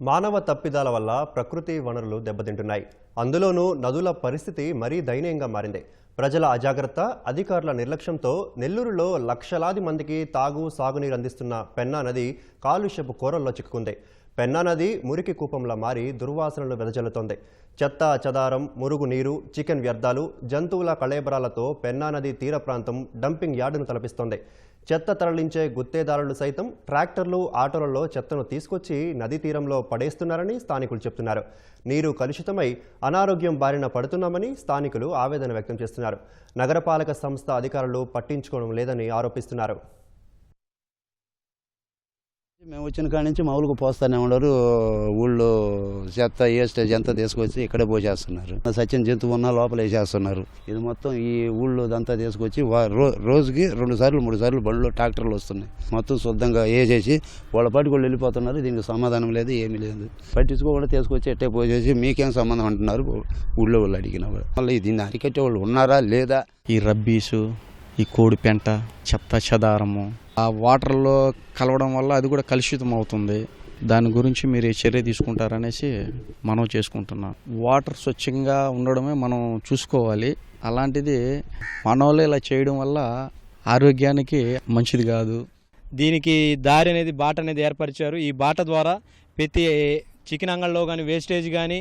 మానవ తప్పిదాల వల్ల ప్రకృతి వనరులు దెబ్బతింటున్నాయి. అందులోనూ నదుల పరిస్థితి మరీ దయనీయంగా మారింది. ప్రజల అజాగ్రత్త అధికారుల నిర్లక్ష్యంతో నెల్లూరులో లక్షలాది మందికి తాగు సాగునీరు అందిస్తున్న పెన్నా నది కాలుష్యపు కోరల్లో చిక్కుకుంది. పెన్నా నది మురికి కూపంలా మారి దుర్వాసనలు వెదజల్లుతోంది. చెత్త చెదారం మురుగు నీరు చికెన్ వ్యర్థాలు జంతువుల కళేబరాలతో పెన్నా నది తీర ప్రాంతం డంపింగ్ యార్డును తలపిస్తోంది. చెత్త తరలించే గుత్తేదారులు సైతం ట్రాక్టర్లు ఆటోలలో చెత్తను తీసుకొచ్చి నదీ తీరంలో పడేస్తున్నారని స్థానికులు చెప్తున్నారు. నీరు కలుషితమై అనారోగ్యం బారిన పడుతున్నామని స్థానికులు ఆవేదన వ్యక్తం చేస్తున్నారు. నగరపాలక సంస్థ అధికారులు పట్టించుకోవడం లేదని ఆరోపిస్తున్నారు. మేము వచ్చిన కాడి నుంచి మామూలుగా పోస్తానే ఉన్నారు ఊళ్ళో చెత్త వేస్టేజ్ అంతా తీసుకొచ్చి ఇక్కడే పోసేస్తున్నారు. సచిన జంతువు ఉన్న లోపల వేసేస్తున్నారు. ఇది మొత్తం ఈ ఊళ్ళో అంతా తీసుకొచ్చి రోజుకి రెండు సార్లు మూడు సార్లు బళ్ళు ట్రాక్టర్లు వస్తున్నాయి. మొత్తం శుద్ధంగా వేసేసి వాళ్ళ పాటికి వాళ్ళు వెళ్ళిపోతున్నారు. దీనికి సమాధానం లేదు ఏమీ లేదు. పట్టించుకోకుండా తీసుకొచ్చి ఎట్టే పోసేసి మీకేం సంబంధం అంటున్నారు? ఊళ్ళో వాళ్ళు అడిగిన వాళ్ళు. మళ్ళీ దీన్ని అరికట్టే వాళ్ళు ఉన్నారా లేదా? ఈ రబ్బీసు ఈ కోడి పెంట చెత్త చెదారము. ఆ వాటర్లో కలవడం వల్ల అది కూడా కలుషితం అవుతుంది. దాని గురించి మీరు చర్య తీసుకుంటారనేసి మనం చేసుకుంటున్నాం. వాటర్ స్వచ్ఛంగా ఉండడమే మనం చూసుకోవాలి. అలాంటిది మనోళ్ళు ఇలా చేయడం వల్ల ఆరోగ్యానికి మంచిది కాదు. దీనికి దారి అనేది బాట అనేది ఏర్పరిచారు. ఈ బాట ద్వారా ప్రతి చికెన్ అంగళ్ళలో కానీ వేస్టేజ్ కానీ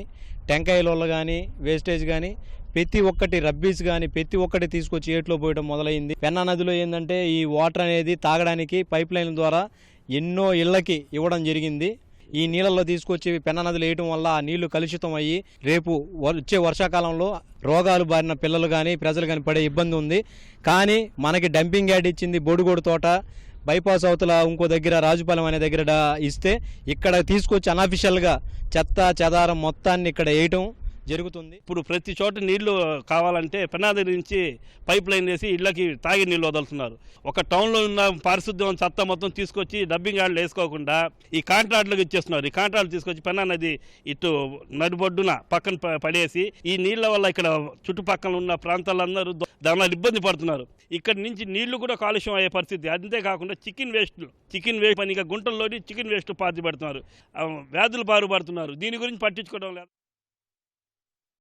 టెంకాయలలో కానీ వేస్టేజ్ కానీ ప్రతి ఒక్కటి రబ్బీస్ కానీ ప్రతి ఒక్కటి తీసుకొచ్చి ఏట్లో పోయడం మొదలైంది. పెన్నా నదిలో ఏంటంటే ఈ వాటర్ అనేది తాగడానికి పైప్ లైన్ ద్వారా ఎన్నో ఇళ్ళకి ఇవ్వడం జరిగింది. ఈ నీళ్ళల్లో తీసుకొచ్చి పెన్న నదులు వేయటం వల్ల ఆ నీళ్ళు కలుషితం అయ్యి రేపు వచ్చే వర్షాకాలంలో రోగాలు బారిన పిల్లలు కానీ ప్రజలు కానీ పడే ఇబ్బంది ఉంది. కానీ మనకి డంపింగ్ యార్డ్ ఇచ్చింది బొడుగోడు తోట. బైపాస్ అవతల ఇంకో దగ్గర రాజుపాలెం అనే దగ్గర ఇస్తే ఇక్కడ తీసుకొచ్చి అనఫిషియల్గా చెత్త చెదారం మొత్తాన్ని ఇక్కడ వేయటం జరుగుతుంది. ఇప్పుడు ప్రతి చోట నీళ్ళు కావాలంటే పెనాది నుంచి పైప్ లైన్ వేసి ఇళ్ళకి తాగి నీళ్ళు వదులుతున్నారు. ఒక టౌన్లో ఉన్న పారిశుద్ధ్యం చెత్త మొత్తం తీసుకొచ్చి డబ్బింగ్ ఆళ్ళు వేసుకోకుండా ఈ కాంట్రాక్టులకు ఇచ్చేస్తున్నారు. ఈ కాంట్రాక్ట్లు తీసుకొచ్చి పెనా నది ఇటు నడిబొడ్డున పక్కన పడేసి ఈ నీళ్ళ వల్ల ఇక్కడ చుట్టుపక్కల ఉన్న ప్రాంతాలందరూ ద- దానివల్ల ఇబ్బంది పడుతున్నారు. ఇక్కడ నుంచి నీళ్ళు కూడా కాలుష్యం అయ్యే పరిస్థితి. అంతేకాకుండా చికెన్ వేస్ట్ చికెన్ వేస్ట్ పనిగా గుంటల్లోని చికెన్ వేస్ట్ పాతి పెడుతున్నారు. వ్యాధులు బారుపడుతున్నారు దీని గురించి పట్టించుకోవడం లేదు.